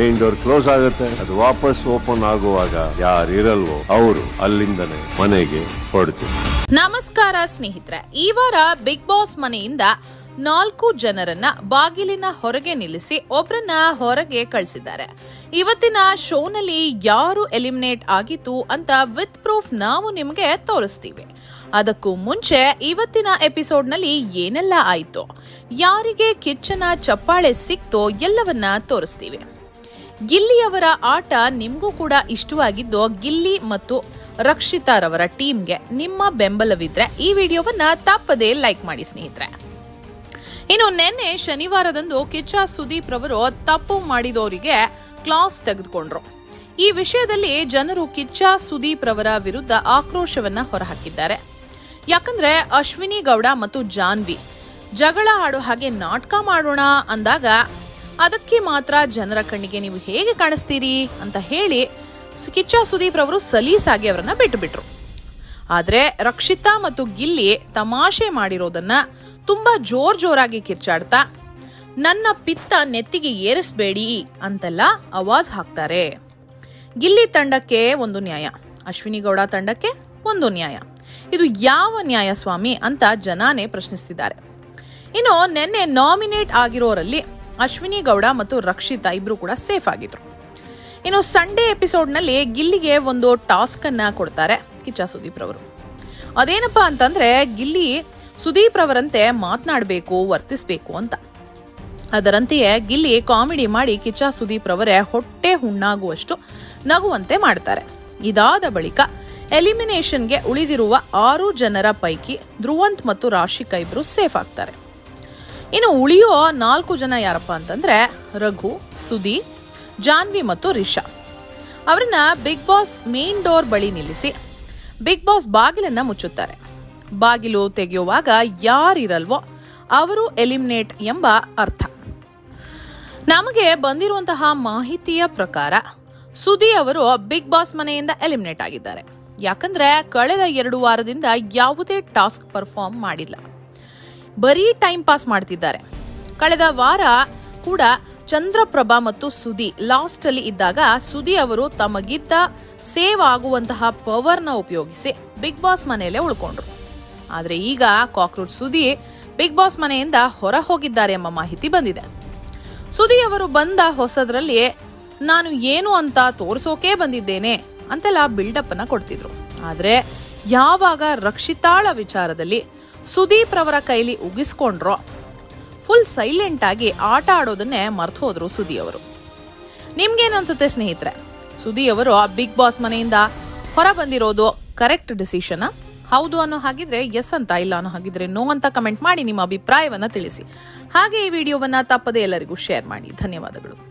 Main door close ಆಗುತ್ತೆ. ಅದು ವಾಪಸ್ ಓಪನ್ ಆಗುವಾಗ ಯಾರು ಇರಲ್ವೋ ಅವರು ಅಲ್ಲಿಂದನೇ ಮನೆಗೆ ಹೊರಡ್ತೀವಿ. ನಮಸ್ಕಾರ ಸ್ನೇಹಿತರೆ, ಈ ವಾರ ಬಿಗ್ ಬಾಸ್ ಮನೆಯಿಂದ ನಾಲ್ಕು ಜನರನ್ನ ಬಾಗಿಲಿನ ಹೊರಗೆ ನಿಲ್ಲಿಸಿ ಒಬ್ಬರನ್ನ ಹೊರಗೆ ಕಳಿಸಿದ್ದಾರೆ. ಇವತ್ತಿನ ಶೋನಲ್ಲಿ ಯಾರು ಎಲಿಮಿನೇಟ್ ಆಗಿತ್ತು ಅಂತ ವಿತ್ ಪ್ರೂಫ್ ನಾವು ನಿಮಗೆ ತೋರಿಸ್ತೀವಿ. ಅದಕ್ಕೂ ಮುಂಚೆ ಇವತ್ತಿನ ಎಪಿಸೋಡ್ನಲ್ಲಿ ಏನೆಲ್ಲ ಆಯ್ತು, ಯಾರಿಗೆ ಕಿಚ್ಚನ ಚಪ್ಪಾಳೆ ಸಿಕ್ತೋ ಎಲ್ಲವನ್ನ ತೋರಿಸ್ತೀವಿ. ಗಿಲ್ಲಿಯವರ ಆಟ ನಿಮಗೂ ಕೂಡ ಇಷ್ಟವಾಗಿದ್ದು, ಗಿಲ್ಲಿ ಮತ್ತು ರಕ್ಷಿತಾರವರ ಟೀಮ್ಗೆ ನಿಮ್ಮ ಬೆಂಬಲವಿದ್ರೆ ಈ ವಿಡಿಯೋವನ್ನ ತಪ್ಪದೇ ಲೈಕ್ ಮಾಡಿ ಸ್ನೇಹಿತರೆ. ಇನ್ನು ನಿನ್ನೆ ಶನಿವಾರದಂದು ಕಿಚ್ಚ ಸುದೀಪ್ ರವರು ತಪ್ಪು ಮಾಡಿದವರಿಗೆ ಕ್ಲಾಸ್ ತೆಗೆದುಕೊಂಡ್ರು. ಈ ವಿಷಯದಲ್ಲಿ ಜನರು ಕಿಚ್ಚ ಸುದೀಪ್ ರವರ ವಿರುದ್ಧ ಆಕ್ರೋಶವನ್ನ ಹೊರಹಾಕಿದ್ದಾರೆ. ಯಾಕಂದ್ರೆ ಅಶ್ವಿನಿ ಗೌಡ ಮತ್ತು ಜಾನ್ವಿ ಜಗಳ ಆಡೋ ಹಾಗೆ ನಾಟಕ ಮಾಡೋಣ ಅಂದಾಗ ಅದಕ್ಕೆ ಮಾತ್ರ ಜನರ ಕಣ್ಣಿಗೆ ನೀವು ಹೇಗೆ ಕಾಣಿಸ್ತೀರಿ ಅಂತ ಹೇಳಿ ಕಿಚ್ಚ ಸುದೀಪ್ ಅವರು ಸಲೀಸಾಗಿ ಅವರನ್ನ ಬಿಟ್ಟುಬಿಟ್ರು ಆದ್ರೆ ರಕ್ಷಿತಾ ಮತ್ತು ಗಿಲ್ಲಿ ತಮಾಷೆ ಮಾಡಿರೋದನ್ನ ತುಂಬಾ ಜೋರ್ ಜೋರಾಗಿ ಕಿರ್ಚಾಡ್ತಾ, ನನ್ನ ಪಿತ್ತ ನೆತ್ತಿಗೆ ಏರಿಸ್ಬೇಡಿ ಅಂತೆಲ್ಲ ಅವಾಜ್ ಹಾಕ್ತಾರೆ. ಗಿಲ್ಲಿ ತಂಡಕ್ಕೆ ಒಂದು ನ್ಯಾಯ ಅಶ್ವಿನಿ ಗೌಡ ತಂಡಕ್ಕೆ ಒಂದು ನ್ಯಾಯ. ಇದು ಯಾವ ನ್ಯಾಯ ಸ್ವಾಮಿ ಅಂತ ಜನಾನೇ ಪ್ರಶ್ನಿಸ್ತಿದ್ದಾರೆ. ಇನ್ನು ನಿನ್ನೆ ನಾಮಿನೇಟ್ ಆಗಿರೋರಲ್ಲಿ ಅಶ್ವಿನಿ ಗೌಡ ಮತ್ತು ರಕ್ಷಿತಾ ಇಬ್ಬರು ಕೂಡ ಸೇಫ್ ಆಗಿದ್ರು. ಇನ್ನು ಸಂಡೇ ಎಪಿಸೋಡ್ನಲ್ಲಿ ಗಿಲ್ಲಿಗೆ ಒಂದು ಟಾಸ್ಕ್ ಅನ್ನ ಕೊಡ್ತಾರೆ ಕಿಚ್ಚ ಸುದೀಪ್ ರವರು. ಅದೇನಪ್ಪ ಅಂತಂದ್ರೆ ಗಿಲ್ಲಿ ಸುದೀಪ್ ರವರಂತೆ ಮಾತನಾಡಬೇಕು, ವರ್ತಿಸಬೇಕು ಅಂತ. ಅದರಂತೆಯೇ ಗಿಲ್ಲಿ ಕಾಮಿಡಿ ಮಾಡಿ ಕಿಚ್ಚ ಸುದೀಪ್ ರವರೇ ಹೊಟ್ಟೆ ಹುಣ್ಣಾಗುವಷ್ಟು ನಗುವಂತೆ ಮಾಡ್ತಾರೆ. ಇದಾದ ಬಳಿಕ ಎಲಿಮಿನೇಷನ್ಗೆ ಉಳಿದಿರುವ ಆರು ಜನರ ಪೈಕಿ ಧ್ರುವಂತ್ ಮತ್ತು ರಾಶಿಕಾ ಇಬ್ಬರು ಸೇಫ್ ಆಗ್ತಾರೆ. ಇನ್ನು ಉಳಿಯೋ ನಾಲ್ಕು ಜನ ಯಾರಪ್ಪ ಅಂತಂದ್ರೆ ರಘು ಸುದಿ ಜಾನ್ವಿ ಮತ್ತು ರಿಷಾ. ಅವರನ್ನ ಬಿಗ್ ಬಾಸ್ ಮೇನ್ ಡೋರ್ ಬಳಿ ನಿಲ್ಲಿಸಿ ಬಿಗ್ ಬಾಸ್ ಬಾಗಿಲನ್ನ ಮುಚ್ಚುತ್ತಾರೆ. ಬಾಗಿಲು ತೆಗೆಯುವಾಗ ಯಾರಿರಲ್ವೋ ಅವರು ಎಲಿಮಿನೇಟ್ ಎಂಬ ಅರ್ಥ. ನಮಗೆ ಬಂದಿರುವಂತಹ ಮಾಹಿತಿಯ ಪ್ರಕಾರ ಸುದಿ ಅವರು ಬಿಗ್ ಬಾಸ್ ಮನೆಯಿಂದ ಎಲಿಮಿನೇಟ್ ಆಗಿದ್ದಾರೆ. ಯಾಕಂದ್ರೆ ಕಳೆದ ಎರಡು ವಾರದಿಂದ ಯಾವುದೇ ಟಾಸ್ಕ್ ಪರ್ಫಾರ್ಮ್ ಮಾಡಿಲ್ಲ. ಬರೀ ಟೈಮ್ ಪಾಸ್ ಮಾಡ್ತಿದ್ದಾರೆ. ಕಳೆದ ವಾರ ಕೂಡ ಚಂದ್ರಪ್ರಭಾ ಮತ್ತು ಸುದಿ ಲಾಸ್ಟ್ ಅಲ್ಲಿ ಇದ್ದಾಗ ಸುದಿ ಅವರು ತಮಗಿದ್ದ ಸೇವ್ ಆಗುವಂತಹ ಪವರ್ನ ಉಪಯೋಗಿಸಿ ಬಿಗ್ ಬಾಸ್ ಮನೆಯಲ್ಲೇ ಉಳ್ಕೊಂಡ್ರು. ಆದ್ರೆ ಈಗ ಕಾಕ್ರೋಚ್ ಸುದಿ ಬಿಗ್ ಬಾಸ್ ಮನೆಯಿಂದ ಹೊರ ಹೋಗಿದ್ದಾರೆ ಎಂಬ ಮಾಹಿತಿ ಬಂದಿದೆ. ಸುದಿ ಅವರು ಬಂದ ಹೊಸದ್ರಲ್ಲಿ ನಾನು ಏನು ಅಂತ ತೋರಿಸೋಕೆ ಬಂದಿದ್ದೇನೆ ಅಂತೆಲ್ಲ ಬಿಲ್ಡಪ್ ಅನ್ನ ಕೊಡ್ತಿದ್ರು. ಆದ್ರೆ ಯಾವಾಗ ರಕ್ಷಿತಾಳ ವಿಚಾರದಲ್ಲಿ ಸುದೀಪ್ ರವರ ಕೈಲಿ ಉಗಿಸ್ಕೊಂಡ್ರೋ. ಫುಲ್ ಸೈಲೆಂಟ್ ಆಗಿ ಆಟ ಆಡೋದನ್ನೇ ಮರ್ತು ಹೋದ್ರು ಸುದಿ ಅವರು. ನಿಮ್ಗೇನ್ ಅನ್ಸುತ್ತೆ ಸ್ನೇಹಿತರೆ? ಸುದಿ ಅವರು ಬಿಗ್ ಬಾಸ್ ಮನೆಯಿಂದ ಹೊರ ಬಂದಿರೋದು ಕರೆಕ್ಟ್ ಡಿಸಿಷನ್? ಹೌದು ಅನ್ನೋ ಹಾಗಿದ್ರೆ ಎಸ್ ಅಂತ ಇಲ್ಲ ಅನ್ನೋ ಹಾಗಿದ್ರೆ ನೋ ಅಂತ ಕಮೆಂಟ್ ಮಾಡಿ ನಿಮ್ಮ ಅಭಿಪ್ರಾಯವನ್ನ ತಿಳಿಸಿ. ಹಾಗೆ ಈ ವಿಡಿಯೋವನ್ನ ತಪ್ಪದೆ ಎಲ್ಲರಿಗೂ ಶೇರ್ ಮಾಡಿ. ಧನ್ಯವಾದಗಳು.